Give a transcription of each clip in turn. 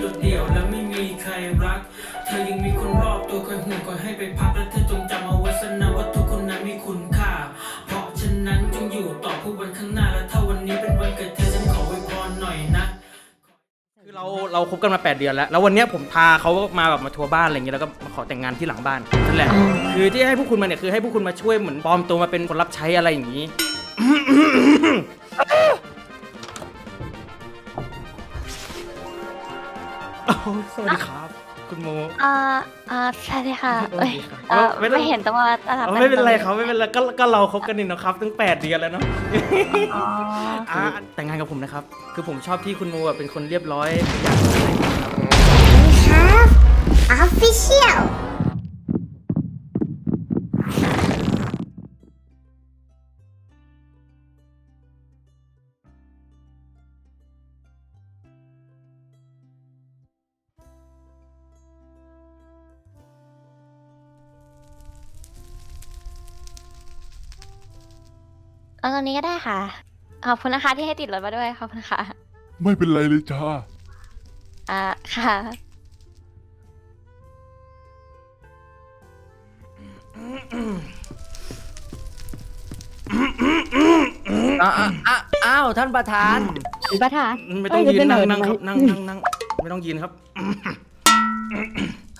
โดดเดี่ยวและไม่มีใครรัก เธอยังมีคนรอบตัวคอยห่วงคอยให้ไปพักและเธอจงจำเอาไว้สนะว่าทุกคนนั้นมีคุณค่า เพราะฉะนั้นจงอยู่ต่อผู้วันข้างหน้าและถ้าวันนี้เป็นวันเกิดเธอฉันขอไว้พรหน่อยนะ คือเราเราคบกันมา 8 เดือนแล้ว แล้ววันเนี้ยผมพาเขามาแบบมาทัวร์บ้านอะไรอย่างเงี้ยแล้วก็มาขอแต่งงานที่หลังบ้านนั่นแหละ คือที่ให้พวกคุณมาเนี่ยคือให้พวกคุณมาช่วยเหมือนปลอมตัวมาเป็นคนรับใช้อะไรอย่างนี้ โอ้ยสวัสดีครับ คุณโมอ่าอ่าใช่เลยค่ะสวัสเอ้ยดีครับเอ่อไม่ต้องไม่เห็นแต่ว่าตลาดเอาไม่เป็นไรครับไม่เป็นไรก็ก็เราคบกันนี่เนาะครับตั้ง8เดือนแล้วเนาะอ๋ออะแต่งงานกับผมนะครับ คือผมชอบที่คุณโมอะเป็นคนเรียบร้อย We have official. เอาตรงนี้ก็ได้ค่ะ ขอบคุณนะคะที่ให้ติดรถมาด้วยขอบคุณค่ะ ไม่เป็นไรเลยจ้า อ่า ค่ะ อ้าวอ้าวอ้าวท่านประธาน ประธาน ไม่ต้องเอ้ยยืนเป็นนั่งหน่อยนั่งครับทำไมนั่งนั่งนั่งไม่ต้องยืนครับ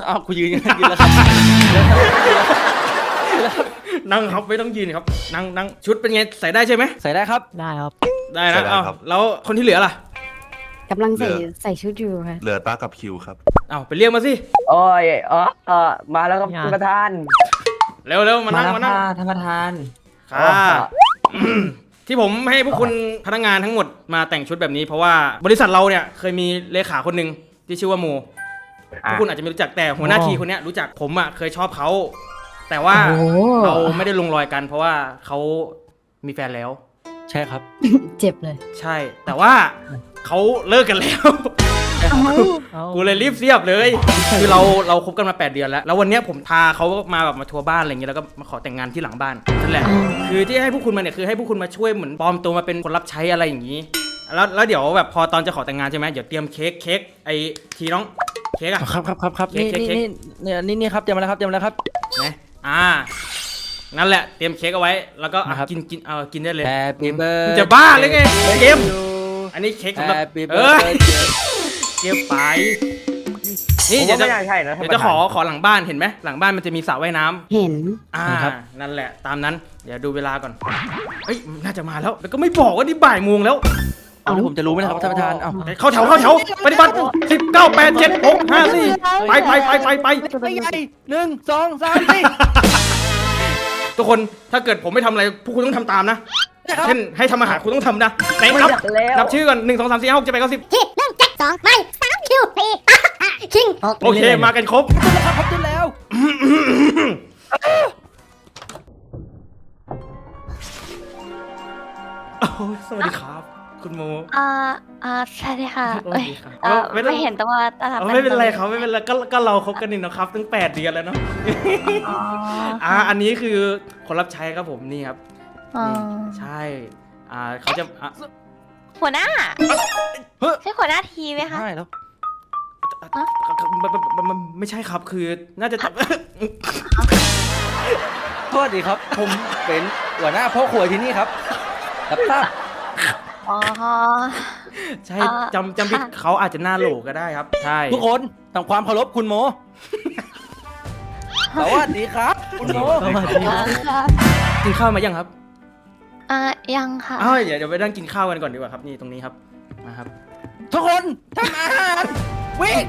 อ้าวกูยืนยืนแล้วครับ นั่งครับไม่ต้องยืนครับ นั่งนั่งชุดเป็นไงใส่ได้ใช่ไหมใส่ได้ครับ ได้ครับ ได้ใส่นะได้อ้าวครับ แล้วคนที่เหลือล่ะกำลังใส่เหลือ ใส่ชุดอยู่ค่ะ เหลือป้ากับคิวครับอ้าวไปเรียกมาสิโอ้ยอ๋อเออมาแล้วครับอย่าท่านประธานเร็วเร็วมานั่งมานั่งค่ะท่านประธานค่ะอืมที่ผมให้พวกคุณพนักงานทั้งหมดมาแต่งชุดแบบนี้ เพราะว่าบริษัทเราเนี่ยเคยมีเลขาคนหนึ่งที่ชื่อว่าโมพวกคุณอาจจะไม่รู้จักแต่หัวหน้าทีคนเนี้ยรู้จักผมอะเคยชอบเขา แต่ว่าโอ้ เราไม่ได้ลงรอยกัน เพราะว่าเขามีแฟนแล้ว ใช่ครับเจ็บเลย ใช่ แต่ว่าเขาเลิกกันแล้วกูเลยรีบเสียบเลย คือเราเราคบกันมา 8 เดือนแล้ว แล้ววันเนี้ยผมพาเขามาแบบมาทัวร์บ้านอะไรอย่างเงี้ยแล้วก็มาขอแต่งงานที่หลังบ้านนั่นแหละ อืม คือที่ให้พวกคุณมาเนี่ยคือให้พวกคุณมาช่วยเหมือนปลอมตัวมาเป็นคนรับใช้อะไรอย่างนี้ แล้วแล้วเดี๋ยวแบบพอตอนจะขอแต่งงานใช่ไหมเดี๋ยวเตรียมเค้กเค้กไอทีน้องเค้กอะ ครับครับครับครับเค้นี่กเค้กนี่นี่นี่นี่ครับเตรียมมาแล้วครับเตรียมมาแล้วครับ นะ อ่า นั่นแหละ เตรียมเค้กเอาไว้ แล้วก็อะนะครับ กินกิน เอากินได้เลย Happy มึ birthday งจะบ้าเลยไงเกม อันนี้เค้กสำหรับ Happy เอ้ย birthday เกมไป นี่ผมเดี๋ยวจะว่าไม่น่าใช่นะท่านเดี๋ยวจะประขธาอน ขอหลังบ้านเห็นไหม หลังบ้านมันจะมีสระว่ายน้ำ เห็น อ่าครับ นั่นแหละ ตามนั้น เดี๋ยวดูเวลาก่อน เฮ้ย น่าจะมาแล้ว แล้วก็ไม่บอกว่านี่บ่ายโมงแล้ว เอาแล้วผมจะรู้ไหมล่ะครับท่านประธานเอ้าเข้าแถวเข้าแถวปฏิบัติสิบเก้าแปดเจ็ดหกห้าสี่ไปไปไปไปไปไม่ไงหนึ่งสองสามสี่ทุกคนถ้าเกิดผมไม่ทำอะไรพวกคุณต้องทำตามนะนะครับเช่นให้ทำอาหารคุณต้องทำนะไหนนับไม่อยากแล้วนับชื่อก่อนหนึ่งสองสามสี่ห้าหกเจ็ดแปดเก้าสิบที่หนึ่งเจ็ดสองไม่สามคิวสี่คิงหกโอเคมากันครบครับครับจนแล้วโอ้ยสวัสดีครับ คุณโมอ่าอ่าใช่เลยค่ะสวัเอ้สยดีครับเอ่อไม่ต้องไม่เห็นแต่ว่าตลาดเอาไม่เป็นไรครับไม่เป็นไรก็ก็เราคบกันนี่เนาะครับตั้งแปดเดือนแล้วเนาะอ๋ออ่าอันนี้คือคนรับใช้ครับผมนี่ครับอ๋อนี่ใช่อ่าเขาจะอะหัวหน้าเฮ้ย ใช่หัวหน้าทีมไหมคะ ใช่แล้วอะมันมันมันมันไม่ใช่ครับคือน่าจะ สวัสดีครับ ผมเป็นหัวหน้าพ่อครัวที่นี่ครับรับทราบ อ๋อ ใช่อ่า จำจำผิดค่ะเขาอาจจะหน้าโหลก็ได้ครับ ใช่ทุกคนทำความเคารพคุณโม สวัสดีครับ คุณโมกินข้าวมายังครับอ่ายังค่ะอ้าวเดี๋ยวเดี๋ยวไปนั่งกินข้าวกันก่อนดีกว่าครับนี่ตรงนี้ครับมาครับ ทุกคนทำอาหาร วิ่ง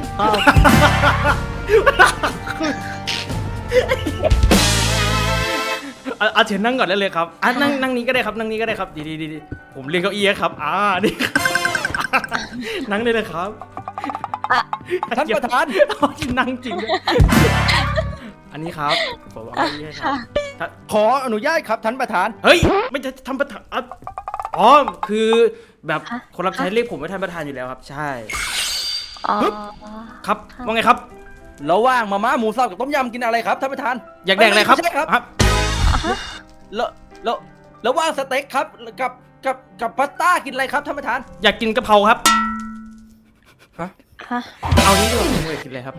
เอาเอาเชิญนั่งก่อนได้เลยครับอะนั่งนั่งนี้ก็ได้ครับนั่งนี้ก็ได้ครับดีดีดีดีผมเรียนเก้าอี้ครับอ่านี่ครับนั่งได้เลยครับท่านประธานอ๋อนั่งจริงด้วยอันนี้ครับผมเอาเก้าอี้ให้ครับถ้าขออนุญาตครับท่านประธาน เฮ้ย ไม่จะทำประธานอะอ๋อคือแบบฮะ คนรับใช้เรียกผมว่าท่านประธานอยู่แล้วครับ ใช่ อ๋อ ครับว่าไงครับ ระหว่างมาม่าหมูสับกับต้มยำกินอะไรครับท่านประธานอยากแดกอะไรครับไม่ใช่ครับครับ แล้วแล้วระหว่างสเต็กครับกับกับกับพาสต้ากินอะไรครับท่านประธาน อยากกินกะเพราครับ ฮะฮะเอานี้ดีกว่าคุณโมอยากกินอะไรครับ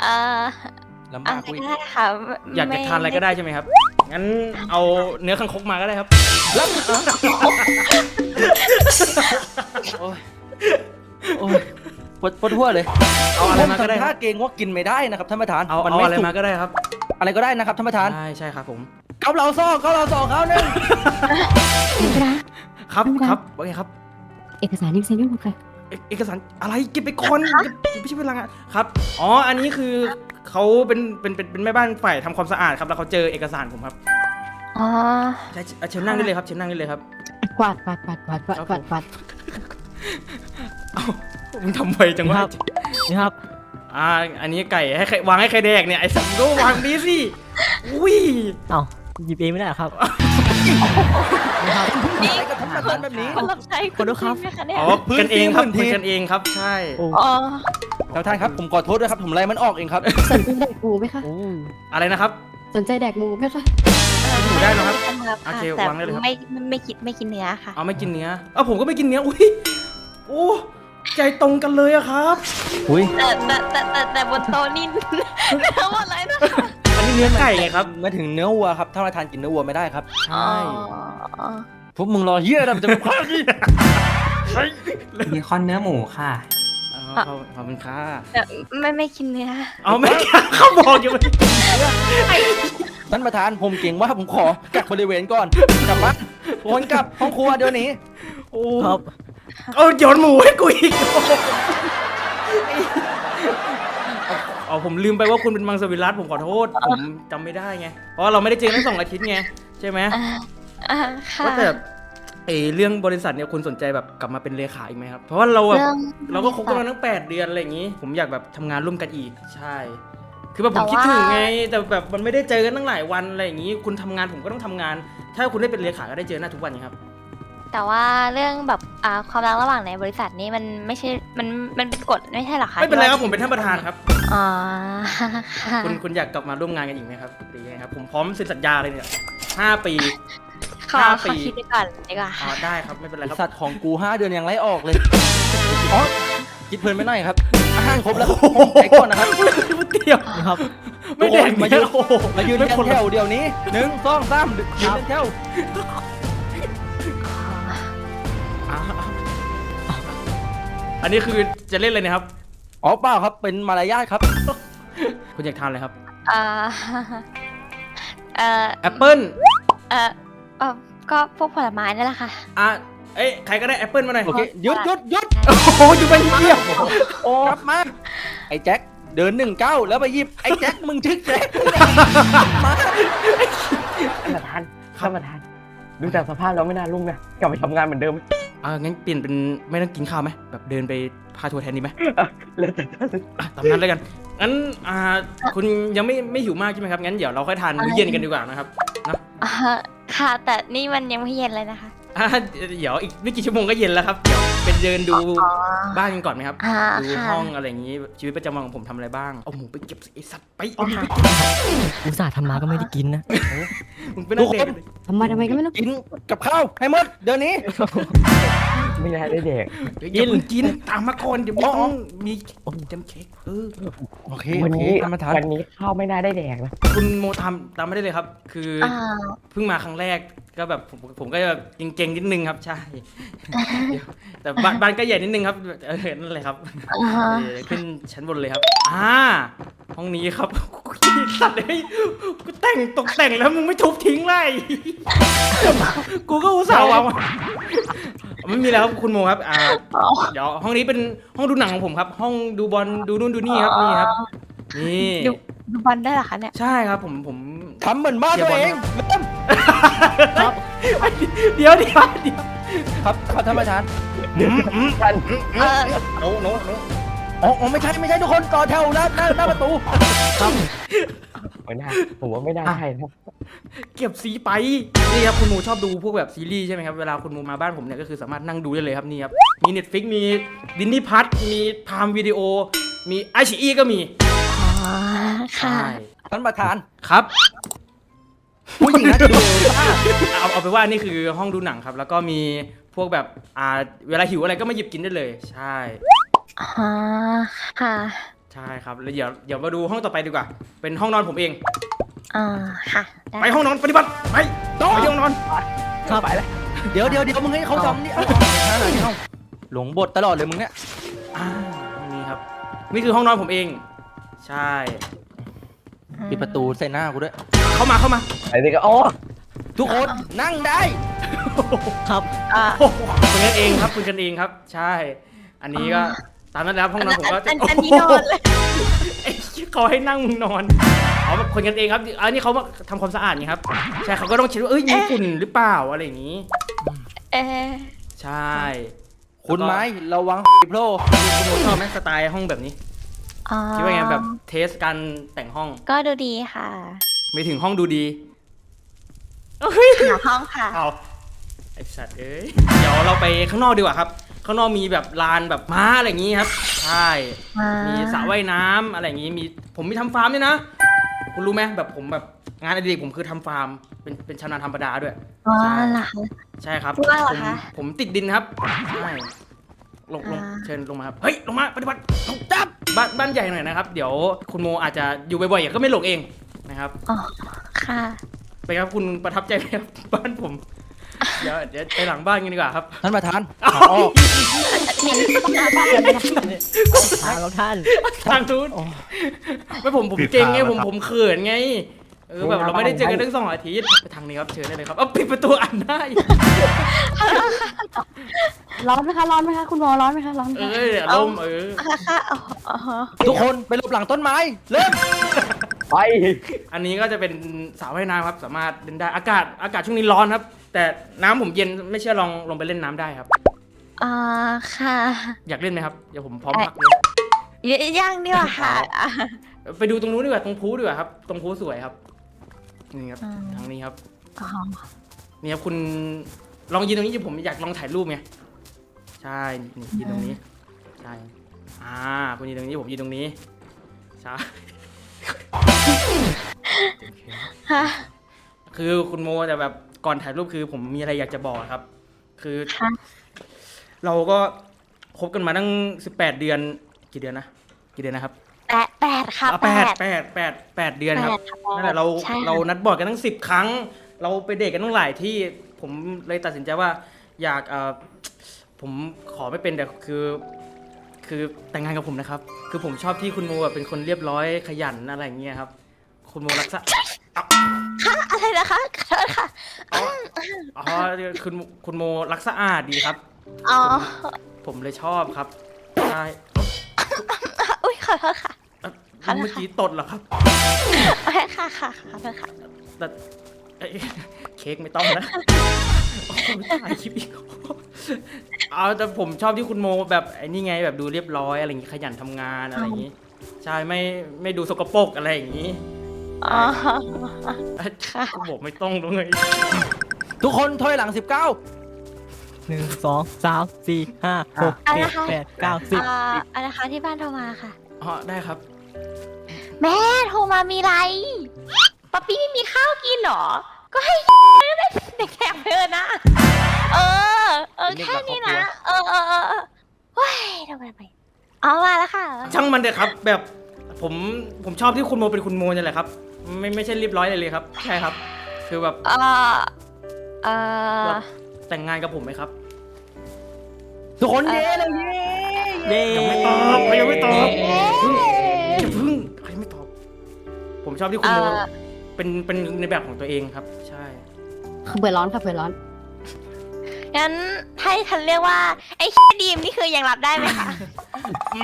เอ่อลำอะบากไรกูอีกก็ได้ค่ะไม่อยากจะทานอะไรก็ได้ใช่ไหมครับ งั้นเอาเนื้อคังคกมาก็ได้ครับ แล้วโอ้ยโอ้ยปวดปวดหัวเลยเอาอะไรมาก็ได้ผคทำรัท่าบเกรงว่ากินไม่ได้นะครับท่านประธานเอามันเอาไม่อะไรสุกมาก็ได้ครับ อะไรก็ได้นะครับท่านประธานใช่ใช่ครับผมเกาเหลาซองเกาเหลาซองเขาหนึ่งคุณพระครับไม่เป็นไรครับว่าไงครับ เอกสารยังเซ็นไม่หมดค่ะ เอกเอกสารอะไรเก็บไปก่อนไม่ใช่เวลางานครับ อ๋อ อันนี้คือเขาเป็นเป็นเป็นเป็นแม่บ้านฝ่ายทำความสะอาดครับ แล้วเขาเจอเอกสารผมครับอ๋อใช่เชิญนั่งได้เลยครับเชิญนั่งได้เลยครับ กวาดกวาดกวาดกวาดกวาดกวาดกวาดเอ้ามึงทำไวจังวะนี่ครับ อ่าอันนี้ไก่ให้ใครวางให้ใครแดกเนี่ยไอ้สัตว์ก็วางดีสิอุ้ยเอ้าหยิบเองไม่ได้เหรอครับ นี่อะไรกับท่านประธานแบบนี้ คนรับใช้คุณขอโทษครับ จงไหมคะเนี่ยอ๋อกันเองครับพื้นที่ คุยกันเองครับใช่โอ้อ๋อท่านประธานครับผมขอโทษด้วยครับผมไล่มันออกเองครับ สนใจแดกหมูไหมคะ โอ้อะไรนะครับ สนใจแดกหมูไหมคะหมูได้นะครับครับโอเคแต่วางได้เลยครับ ไม่ไม่ไม่กินไม่กินเนื้อค่ะ เอาไม่กินเนื้อเอาผมก็ไม่กินเนื้ออุ้ยโอ้ ใจตรงกันเลยอะครับอุ้ยแต่แต่แต่แต่แต่บนโต๊ะนี่เนื้อหมดเลยนะคะอันนี้เนื้อไก่ไงครับมาถึงเนื้อวัวครับท่านประธานกินเนื้อวัวไม่ได้ครับใช่อ๋อพวกมึงรอเฮียนะมันจะเป็นข้าวดิมีคอนเนื้อหมูค่ะอ๋อขอบขอบคุณค่ะแต่ไม่ไม่กินเนื้อเอาไม่เขาบอกอยู่ไม่ท่านประธานผมเก่งว่าผมขอกักบริเวณก่อนกลับบ้านวนกลับห้องครัวเดี๋ยวนี้ โอ้ ครับ เอาโยนหมูให้กูอีก เอาผมลืมไปว่าคุณเป็นมังสวิรัตผมขอโทษ ผมจำไม่ได้ไง เพราะเราไม่ได้เจอทั้งสองอาทิตย์ไง ใช่ไหมอ่าอ่าค่ะว่าแต่เออเรื่องบริษัทเนี่ยคุณสนใจแบบกลับมาเป็นเลขาอีกไหมครับ เพราะว่าเราแบบเรื่องเราก็คบกันมาตั้งแปดเดือนอะไรอย่างนี้ ผมอยากแบบทำงานร่วมกันอีก ใช่ คือแบบผมแต่คิดว่าถึงไง แต่แบบมันไม่ได้เจอกันตั้งหลายวันอะไรอย่างนี้ คุณทำงานผมก็ต้องทำงาน ถ้าคุณได้เป็นเลขาก็ได้เจอหน้าทุกวันไงครับ แต่ว่าเรื่องแบบอ่าความรักระหว่างในบริษัทนี้มันไม่ใช่มันมันเป็นกฎไม่ใช่เหรอคะไม่เป็นไรครับที่ว่าผมเป็นท่านประธานครับอ๋อค่ะคุณคุณอยากกลับมาร่วมงานกันอีกไหมครับหรือยังไงครับผมพร้อมเซ็นสัญญาเลยเนี่ยห้าปี ขอห้าขปี อคิดไปก่อนดีกว่าอ๋อได้ครับไม่เป็นไรบคริรับษัทของกูห้าเดือนยังไล่ออกเลยอ๋อคิดเพลินไม่หน่อยครับอาหารครบแล้วไปก่อนนะครับเตี้ยวนี่ครับ ไม่แดกมาเยยืนอะโอ้โหมายืนไม่เรียงคนแถละวเดี๋ยวนี้หนึ่งสองสามยืนเรียงแถว อันนี้คือจะเล่นเลยนะครับ อ๋อเปล่าครับเป็นมารยาทครับ คุณอยากทานอะไรครับเอ่อเอ่อแอปเปิ้ลเอ่อเอ่อก็พวกผลไม้นั่นแหละค่ะ อะเอ้ยใครก็ได้แอปเปิ้ลมาหน่อยโอเคหยุดหยุดหยุดโอ้โหอยู่เป็นเที่ยวโอ้กลับมาไอ้แจ็คเดินหนึ่งเก้าแล้วไปหยิบไอ้แจ็คมึงชื่อแจ็คมาท่านประธานท่านประธาน ดูจากสภาพเราไม่น่ารุ่งนะกลับไปทำงานเหมือนเดิมอะงั้นเปลี่ยนเป็นไม่ต้องกินข้าวไหมแบบเดินไปพาทัวร์แทนดีไหมแล้วแต่ท่านอะตามนั้นเลยกันงั้นอ่าคุณยังไม่ไม่หิวมากใช่ไหมครับงั้นเดี๋ยวเราค่อยทานมื้อเย็นกันดีกว่านะครับนะ อ่าค่ะ แต่นี่มันยังไม่เย็นเลยนะคะ อะเดี๋ยวอีกไม่กี่ชั่วโมงก็เย็นแล้วครับ เดี๋ยวเป็นเดินดูอ๋อ บ้านกันก่อนไหมครับ อ่าดูค่ะ ห้องอะไรอย่างนี้ชีวิตประจำวันของผมทำอะไรบ้าง เอาหมูไปเก็บสิไอสัตว์ไปเอาหมูไปอุตส่าห์ทำมาก็ไม่ได้กินนะ มึงเป็นนักเด็กทำไมทำไมก็ไม่รู้กินกับข้าวให้หมดเดี๋ยวนี้ ไม่น่าได้เด็กอย่าเพิ่งกินตามมาก่อนเดี๋ยวไม่ต้องมีจำเค้กเออโอเควันโอเคนี้ท่านประธานวันนี้ข้าวไม่น่าได้แดกนะคุณโมทำตามไม่ได้เลยครับ คือออ่า เพิ่งมาครั้งแรกก็แบบผมผมก็แบบเก่งๆนิดนึงครับใช่เดี๋ยวแต่บ้านบ้านก็ใหญ่นิดนึงครับเออนั่นแหละครับอ่าฮะ เออขึ้นชั้นบนเลยครับอ่าห้องนี้ครับสัตว์เลยกูแต่งตกแต่งแล้วมึงไม่ทุบทิ้งเลยกูก็อุตส่าห์วางไว้ไม่มีแล้วครับคุณโมครับอ่าเดี๋ยวห้องนี้เป็นห้องดูหนังของผมครับ ห้องดูบอลดูนู่นดูนี่ครับนี่ครับนี่ดูดูบอลได้เหรอคะเนี่ยใช่ครับผมผมทำเหมือนบ้านตัวเองเริ่มเดี๋ยวเดี๋ยวเดี๋ยวครับครับท่านประธานท่านเออโน้โน้โน้ อ๋ออ๋อไม่ใช่ไม่ใช่ทุกคนต่อแถวหน้าหน้าหน้าประตูไม่น่าผมว่าไม่น่าใช่นะเก็บสีไปนี่ครับคุณโมชอบดูพวกแบบซีรีส์ใช่ไหมครับเวลาคุณโมมาบ้านผมเนี่ยก็คือสามารถนั่งดูได้เลยครับนี่ครับมี Netflix มีดินนี่พัทมีพามวิดีโอ มีไอชีก็มีอ๋อค่ะใช่ท่านประธานครับ ผู้หญิงนะจะดูผ้าเอาเอาไปนว่านี่คือห้องดูหนังครับ แล้วก็มีพวกแบบอ่าเวลาหิวอะไรก็มาหยิบกินได้เลย ใช่ อ๋อค่ะ ใช่ครับแล้วเดี๋ยวเดี๋ยวมาดูห้องต่อไปดีกว่า เป็นห้องนอนผมเองอ่าค่ะได้ไปห้องนอนปฏิบัติไปไปห้องนอน ครับไปแล้วเดี๋ยวเดี๋ยวเดี๋ยวมึงให้เขาทำนี่เอาเอาเอาเอาหลงบทตลอดเลยมึงเนี่ยอ่าห้องนี้ครับ นี่คือห้องนอนผมเอง ใช่ปิดประตูใส่หน้ากูด้วย เข้ามาเข้ามา ไอ้นี่ก็โอ้ทุกคนนั่งได้ ครับ อ่าโอ้โหคุณกันเองครับคุณกันเองครับ ใช่ อันนี้ก็ ตามนั้นแล้วห้องนอนผมก็อันอันนี้นอนเลยไอ้เขาให้นั่งมึงนอนเอาแบบคนกันเองครับอันนี้เขามาทำความสะอาดไงครับใช่เขาก็ต้องเช็ดว่าเอ้ยมีฝุ่นหรือเปล่าอะไรอย่างนี้ เอ๊ะใช่คุณไม้ระวังโผล่คุณโมชอบไหมสไตล์ห้องแบบนี้อ๋อคิดว่าไงแบบเทสการแต่งห้องก็ดูดีค่ะไม่ถึงห้องดูดีหาห้องค่ะเอาไอสัตว์เอ้ยเดี๋ยวเราไปข้างนอกดีกว่าครับ ข้างนอกมีแบบลานแบบม้าอะไรอย่างนี้ครับ ใช่ มีสระว่ายน้ำอะไรอย่างนี้ มีผมมีทำฟาร์มด้วยนะ คุณรู้ไหมแบบผมแบบงานอดิเรกผมคือทำฟาร์ม เป็นเป็นชาวนาธรรมดาด้วย อ๋อใช่เหรอคะ ใช่ครับว่าเหรอผมคะผมติดดินครับใช่ลงลงอ่า เชิญลงมาครับเฮ้ยลงมาปฏิบัติลงจับบ้านบ้านใหญ่หน่อยนะครับ เดี๋ยวคุณโมอาจจะอยู่บ่อยๆอย่าก็ไม่หลงเองนะครับอ๋อค่ะ ไปครับคุณประทับใจไหมครับบ้านผม เดี๋ยวเดี๋ยวไปหลังบ้านกันดีกว่าครับ ท่านประธานอ้าวขอออกทางของท่าน ทางนู้นไม่ผมผมเก่งไงผมผมเขินไง เออแบบเราไม่ได้เจอกันตั้งสองอาทิตย์ไปทางนี้ครับเชิญได้เลยครับเอาปิดประตูอันได้ร้อนไหมคะ ร้อนไหมคะ คุณหมอร้อนไหมคะ ร้อนไหมเอคะอเดี๋ยวลมเออค่ะค่ะอ๋ออ๋อทุกคนไปหลบหลังต้นไม้ เริ่ม ไป อันนี้ก็จะเป็นสระว่ายน้ำครับ สามารถเล่นได้อากาศอากาศช่วงนี้ร้อนครับ แต่น้ำผมเย็นไม่เชื่อลองลงไปเล่นน้ำได้ครับอ่าค่ะอยากเล่นไหมครับเดี๋ยวผมพร้อมเอ่อพักเลยยังดีกว่าค่ะอะไปดูตรงนู้นดีกว่าตรงพูดีกว่าครับ ตรงพูสวยครับนี่ครับอืมทางนี้ครับอ๋อนี่ครับคุณลองยืนตรงนี้ผมอยากลองถ่ายรูปไงใช่นี่ยืนตรงนี้ใช่อ่าคุณยืนตรงนี้ผมยืนตรงนี้ใช่ ค่ะคือคุณโมแต่แบบ ก่อนถ่ายรูปคือผมมีอะไรอยากจะบอกครับ คือค่ะเราก็คบกันมาตั้งสิบแปดเดือนกี่เดือนนะกี่เดือนนะครับแปดแปดค่ะอะแปแปดดแปดแปดแปดเดือนครับแปดค่ะนั่นแหละเราใช่ค่ะเรานัดบอร์ดกันตั้งสิบครั้ง เราไปเดทกันตั้งหลายที่ผมเลยตัดสินใจว่า อยากเออผมขอไม่เป็นแต่คือ คือแต่งงานกับผมนะครับ คือผมชอบที่คุณโมแบบเป็นคนเรียบร้อยขยันอะไรอย่างเงี้ยครับ คุณโมรักษา อะไรนะคะขอโทษค่ะ อ๋อคุณคุณโมรักสะอาดดีครับ อ๋อ ผมเลยชอบครับใช่อุ้ยขอโทษค่ะ เอ่อค่ะ เมื่อกี้ตดเหรอครับโอเคค่ะค่ะขอโทษค่ะ แต่เอ้ยเค้กไม่ต้องนะโอ้โหถ่ายคลิปอีกเอาแต่ผมชอบที่คุณโมแบบไอ้นี่ไงแบบดูเรียบร้อยอะไรอย่างงี้ขยันทำงานอะไรอย่างงี้ ใช่ไม่ไม่ดูสกปรกอะไรอย่างงี้ อ๋อค่ะกูบอกไม่ต้องเลยทุกคนถอยหลัง 19 หนึ่งสองสามสี่ห้าหกเจ็ดแปดเก้าสิบ อ่าอะไรนะคะที่บ้านโทรมาค่ะ อ๋อได้ครับ แม่โทรมามีไรป๊อปปี้ไม่มีข้าวกินเหรอ ก็ให้ไม่ได้เด็กแขกเดินนะ เออ เออเป็นเรื่องแค่ราวนี้ครอบครันะวเออเออเออเออเฮ้ยทำไมไปเอามาแล้วค่ะ ช่างมันเถอะครับ แบบผมผมชอบที่คุณโมเป็นคุณโมนี่แหละครับ ไม่ไม่ใช่เรียบร้อยเลยเลยครับ ใช่ครับ คือแบบเออเออแต่งงานกับผมไหมครับ ทุกคนเย้เลยเย้เย้ยังไม่ตอบเขายังไม่ตอบเอ๊ะอย่าพึ่งเขายังไม่ตอบ ผมชอบที่คุณโมเอ่อเป็นเป็นในแบบของตัวเองครับ ใช่ เผื่อร้อนค่ะเผื่อร้อน งั้นให้ฉันเรียกว่า ไอ้ดีมนี่คือยังรับได้ไหมคะอื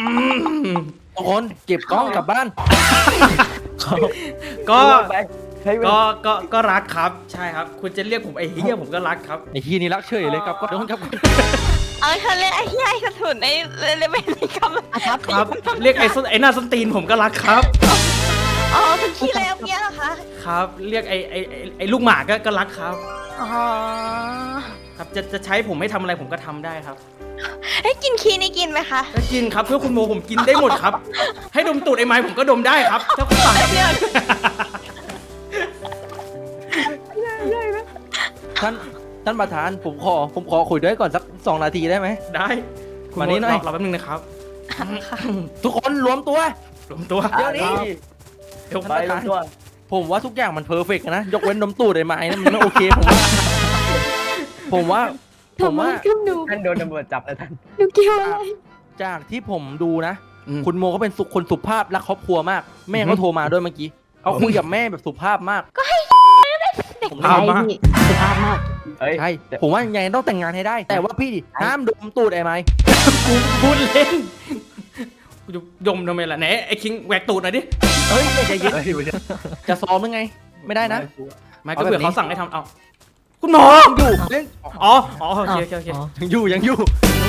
มทุกคนเก็บกล้องกลับบ้าน ก็ไปใช้เวลาก็ก็ก็รักครับ ใช่ครับ คุณจะเรียกผมไอ้เฮียผมก็รักครับ ไอ้ทีนี่รักเฉยเลยครับก็ทุกคนครับเอาฉันเรียกไอ้ที่ไอ้กระถุนไอ้เรียกไม่มีคำครับครับ เรียกไอ้ส้นไอ้หน้าส้นตีนผมก็รักครับอ๋อคุณขี้แล้วเนี้ยเหรอคะครับ เรียกไอ้ไอ้ไอ้ไอ้ลูกหมาก็ก็รักครับอ๋อครับจะจะใช้ผมให้ทำอะไรผมก็ทำได้ครับ ไอ้ยกินขี้นี่กินไหมคะก็กินครับเพื่อคุณโมผมกินได้หมดครับ ให้ดมตูดไอ้ไม้ผมก็ดมได้ครับถ้าคุณสั่งเนี่ยท่านท่านประธานผมขอผมขอคุยด้วยก่อนสักสองนาทีได้ไหม ได้คุณมาโมนี่หน่อย รอรอแป๊บนึงนะครับทุกคนรวมตัว รวมตัวเดี๋ยวนี้เดี๋ยวไปลงตัวผมว่าทุกอย่างมันเพอร์เฟกต์นะ ยกเว้นนมตูดไอ้ไม้นะมันไม่โอเค ผมว่า ผมว่า ผมว่าขึ้นหนูท่านโดนตำรวจจับแล้วท่าน หนูเกี่ยวอะไรจากที่ผมดูนะ อืม คุณโมก็เป็นสุคนสุภาพรักครอบครัวมาก แม่เขาโทรมาด้วยเมื่อกี้เขาคุยกับแม่แบบสุภาพมากเด็กผมไทชอบยมากพี่สุภาพมากเฮ้ย ใช่ผมว่ายังไงต้องแต่งงานให้ได้ แต่ว่าพี่ห้ามดมตูดไอ้ไม้กูพูดเล่นกูจะยมทำไมล่ะไหนไอ้คิงแหวกตูดหน่อยดิเฮ้ยใจเย็นเฮ้ยไม่ใช่จะซ้อมยังไง ไม่ได้นะ ไม่ก็เอาแบบเผื่อนี้เขาสั่งให้ทำเอา คุณหมออยู่เล่นอ๋ออ๋อโอเคโอเคโอเคอ๋อ ยังอยู่ยังอยู่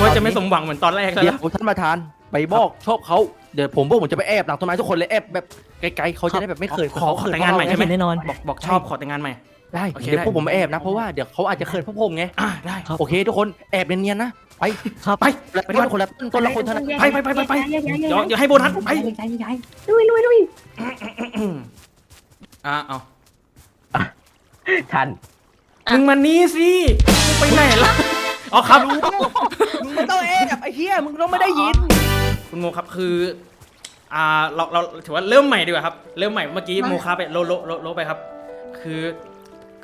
ว่าจะไม่สมหวังเหมือนตอนแรกซะเดี๋ยแล้ววท่านประธานไปบอกชอบเขาเดี๋ยวผมพวกผมจะไปแอบหลังต้นไม้ทุกคนเลยแอบแบบไกลๆเขาจะได้แบบไม่เคยขอขอแต่งงานใหม่ไม่ใช่ไหมเห็นแน่นอน บอกบอกชอบขอแต่งงานใหม่ ได้โอเค เดี๋ยวได้พวกผมแอบนะเพราะว่าเดี๋ยวเขาอาจจะเคยพวกผมไงอ่าได้ครับโอเค ทุกคนแอบเนียนๆนะไปครับ ไปและไปไปดีกว่าคนละต้นละคนเท่านั้นไปไปไปไปไป เดี๋ยวเดี๋ยวให้โบนัสไปลุยลุยลุยอ่าเอาท่าน มึงมานี่สิมึงไปไหนล่ะอ๋อครับมึงไม่ต้องแอบไอ้เหี้ยมึงต้องไม่ได้ยิน คุณโมครับคือ อ่าเราเราถือว่าเริ่มใหม่ดีกว่าครับ เริ่มใหม่เมื่อกี้โมคาไปโลโลโลโลไปครับ คือ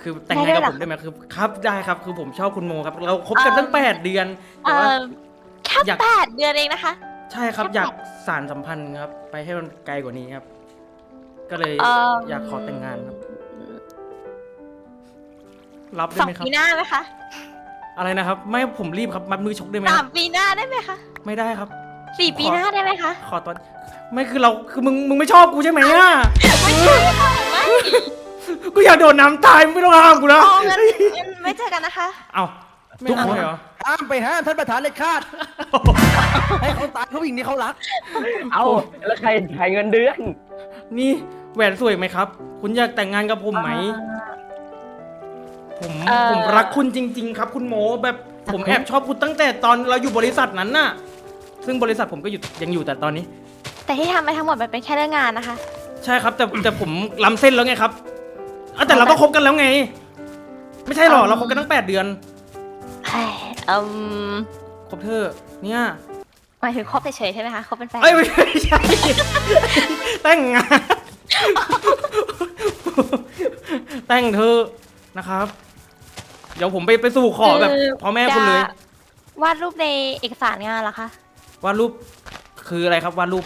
คือแต่งงานกับผมได้ไหมคือ ครับได้ครับ คือผมชอบคุณโมครับ เราคบกันตั้งแปดเดือนเอแต่ว่าอแค่อยาก แปดเดือนเองนะคะ ใช่ครับแค่อยากแปดสารสัมพันธ์ครับ ไปให้มันไกลกว่านี้ครับ ก็เลยเอิ่ม อยากขอแต่งงานครับ รับได้สองไหมครับ ปีหน้าไหมคะอะไรนะครับ ไม่ผมรีบครับ มัดมือชกได้ไหมคสารัมบปีหน้าได้ไหมคะไม่ได้ครับ สี่ปีหน้าได้ไหมคะขอตอน ไม่คือเราคือมึงมึงไม่ชอบกูใช่ไหมอะไม่ใช่ค่ะไม่กูอยากโดดน้ำตายมึงไม่ต้องห้ามกูนะเอางั้นงั้นไม่เจอกันนะคะ เอาไม่ทุกเอาคน เลยเหรอห้ามไปห้ามท่านประธานเลยคาด ให้เขาตายเขาวิ่งนี่เขารัก เอาแล้วใครใครเงินเดือน นี่แหวนสวยไหมครับ คุณอยากแต่งงานกับผมไหม ผมเอ่อ ผมรักคุณจริง ๆ ครับ คุณโมแบบผมแอบชอบคุณตั้งแต่ตอนเราอยู่บริษัทนั้นน่ะ ซึ่งบริษัทผมก็อยู่ยังอยู่แต่ตอนนี้ แต่ที่ทำไปทั้งหมดมันเป็นแค่เรื่องงานนะคะ ใช่ครับ แต่แต่ผมล้ำเส้นแล้วไงครับอะแต่เราก็คบกันแล้วไง ไม่ใช่หรอเราคบกันตั้งแปดเดือนเอ้ยอืมคบเธอเนี่ย หมายถึงคบเฉยๆใช่ไหมคะคบเป็นแฟนเอ้ยไม่ใช่ไม่ใช่แต่งงานแต่งเธอนะครับเดี๋ยวผมไปไปสู่ขอแบบพ่อแม่คุณเลย จะวาดรูปในเอกสารงานเหรอคะ วาดรูปคืออะไรครับวาดรูป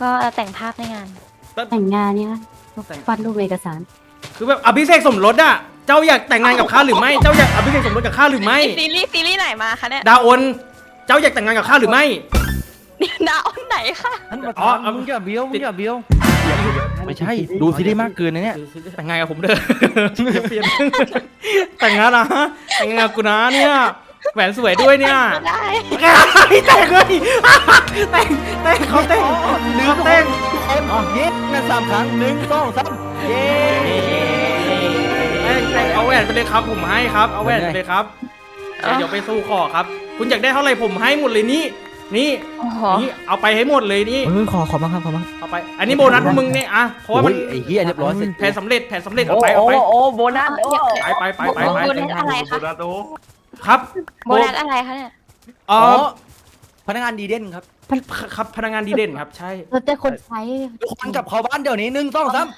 ก็แต่งภาพในงาน แต่งงานเนี่ยฟันรูปเอกสาร คือแบบอภิเษกสมรสอะ เจ้าอยากแต่งงานกับข้าหรือไม่ เจ้าอยากอภิเษกสมรสกับข้าหรือไม่ ซีรีส์ซีรีส์ไหนมาคะเนี่ย ดาโอนเจ้าอยากแต่งงานกับข้าหรือไม่ ดาวไหนคะ ท่านประอ๋อธานเอามึมึงอย่าเบี้ยวมึงอย่าเบี้ยวอย่าเดี๋ยวท่าน ไม่ใช่ ดูซีรีส์มากเกินนะเนี่ย แต่งงานกับผมเด้ออย่าเปลี่ยนแต่งงานนะแต่งงานกับกูนะเนี่ยแหวนสวยด้วยเนี่ยก็ได้แต่งเลยแต่งแต่งเขาแต่งลืมเขาแต่งทุกคนเย้นั่นสามครั้งหนึ่งสองสามเย้แต่งแต่งเอาแหวนไปเลยครับผมให้ครับ เอาแหวนไปเลยครับ เดี๋ยวเดี๋ยวไปสู้ขอครับ คุณอยากได้เท่าไหร่ผมให้หมดเลยนี่ นี่โอ้โหนี่เอาไปให้หมดเลยนี่เฮ้ยขอขอบ้างครับขอบ้างเอาไป อันนี้โบนัสพวกมึงเนี่ยอะเพราะว่าโอ้มัยนไอ้เหี้ยเรียบร้อยเสร็จแผนสำเร็จแผนสำเร็จโอ้เอาไปเอาโอ้ไปโอ้โบนัสโอ้ไปไปไปไปไปโบนัสอะไรคะโบนัสโอ้ครับโบนัสอะไรคะเนี่ยอ๋อ๋ออพนักงานดีเด่นครับครับพนักงานดีเด่นครับ ใช่เราจะคนใช้ทุกคนกลับเข้าบ้านเดี๋ยวนี้หนึ่งสองสาม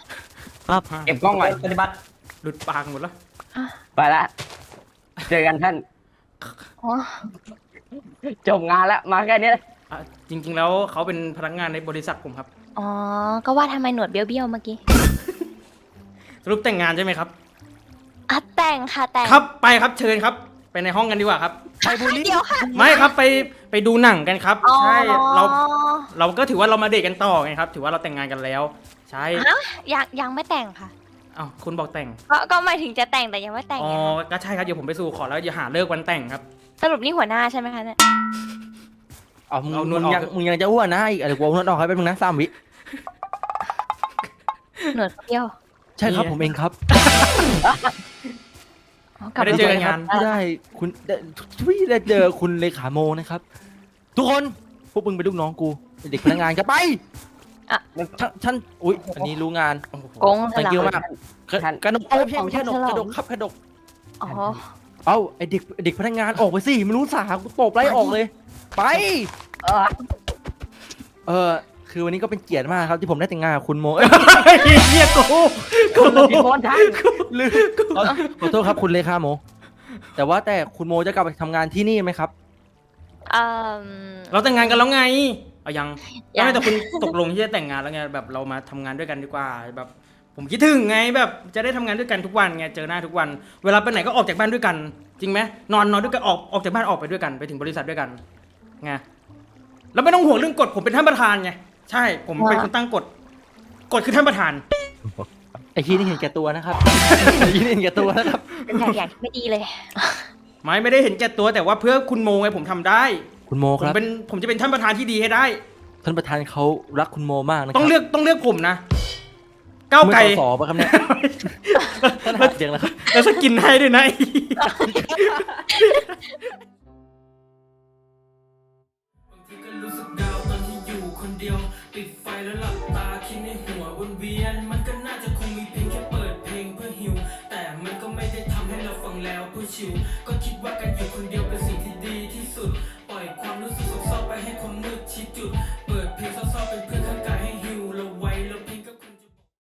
เก็บกล้องไว้ปฏิบัติหลุดปากหมดแล้วไปละเจอกันท่านโอ้ จบงานแล้วมาแค่นี้เลยอะจริง ๆ แล้วเขาเป็นพนักงานในบริษัทผมครับ อ๋อ ก็ว่าทำไมหนวดเบี้ยวๆเมื่อกี้สรุปแต่งงานใช่ไหมครับ อะแต่งค่ะแต่งครับไปครับเชิญครับ ไปในห้องกันดีกว่าครับ ไปบุรีเดี๋ยวค่ะไม่ครับไปไปดูหนังกันครับ อ๋อใช่เราเราก็ถือว่าเรามาเดทกันต่อไงครับ ถือว่าเราแต่งงานกันแล้ว ใช่ฮะยังยังไม่แต่งค่ะ อ้าวคุณบอกแต่งก็ก็หมายถึงจะแต่งแต่ยังไม่แต่งอ๋อไงคะก็ใช่ครับเดี๋ยวผมไปสู่ขอแล้วอย่าหาเลิกวันแต่งครับ สรุปนี่หัวหน้าใช่ไหมคะเนี่ยเอามึงเอานมึวดงออกยังมึงยังจะอ้วนนะอีกอะไรกูเอานวดออกให้แป๊บนึงนะสามวิหนวดเบี้ยวใช่ครับผมเองครับอ๋อกลับไม่ได้เจอกันงาน ไม่ได้คุณได้ทุยได้เจอคุณเลขาโมนะครับ ทุกคนพวกมึงเป็นลูกน้องกูเป็นเด็กพนักงานกันไปอะฉันฉันอุ้ยอันนี้รู้งานโอ้โห โกงแต่งเยอะมากกระท่าน กระดกเอ้ยไม่ใช่ไม่ใช่กระดกกระดกครับกระดกอ๋อ เอ้าไอเด็กเด็กพนักงานออกไปสิไม่รู้สากูตบไล่ออกเลย ไปเออเออคือวันนี้ก็เป็นเกียรติมากครับที่ผมได้แต่งงานกับคุณโมเอ้ยเฮียกูกูพี่โคนท่านลืมขอขอโทษครับคุณเลขาโม แต่ว่าแต่คุณโมจะกลับไปทำงานที่นี่ไหมครับเอ่อเราแต่งงานกันแล้วไง เอายังยังไม่แต่คุณตกลงที่จะแต่งงานแล้วไงแบบเรามาทำงานด้วยกันดีกว่าแบบ ผมคิดถึงไงแบบจะได้ทำงานด้วยกันทุกวันไงเจอหน้าทุกวัน เวลาไปไหนก็ออกจากบ้านด้วยกัน จริงไหมนอนนอนด้วยกันออกออกจากบ้านออกไปด้วยกันไปถึงบริษัทด้วยกันไงแล้วไม่ต้องห่วงเรื่องกฎผมเป็นท่านประธานไงใช่ผมเป็นคนตั้งกฎกฎคือท่านประธาน ไอ้ที่นี่เห็นแก่ตัวนะครับ ไอ้ที่นี่เห็นแก่ตัวนะครับ เป็นแบบอย่างที่ไม่ดีเลย ไม่ไม่ได้เห็นแก่ตัวแต่ว่าเพื่อคุณโมไงผมทำได้คุณโมผคมรับเป็นผมจะเป็นท่านประธานที่ดีให้ได้ ท่านประธานเขารักคุณโมมากนะครัต้องเลือกต้องเลือกผมนะ ก้าวไกลมือสอปะครับเนี่ยท่านหาเสียงแล้วครับแล้วสกินให้ด้วยนะไอ้บางทีก็รู้สึกดาวตอนที่อยู่คนเดียวปิดไฟแล้วหลับตาคิดในหัววนเวียน มันก็น่าจะคงมีเพียงแค่เปิดเพลงเพื่อหิว แต่มันก็ไม่ได้ทำให้เราฟังแล้วเพื่อชิว ก็คิดว่าการอยู่คนเดียวเป็นสิ่งที่ดีที่สุดปล่อยความรู้สึกโศกเศร้าไปให้คน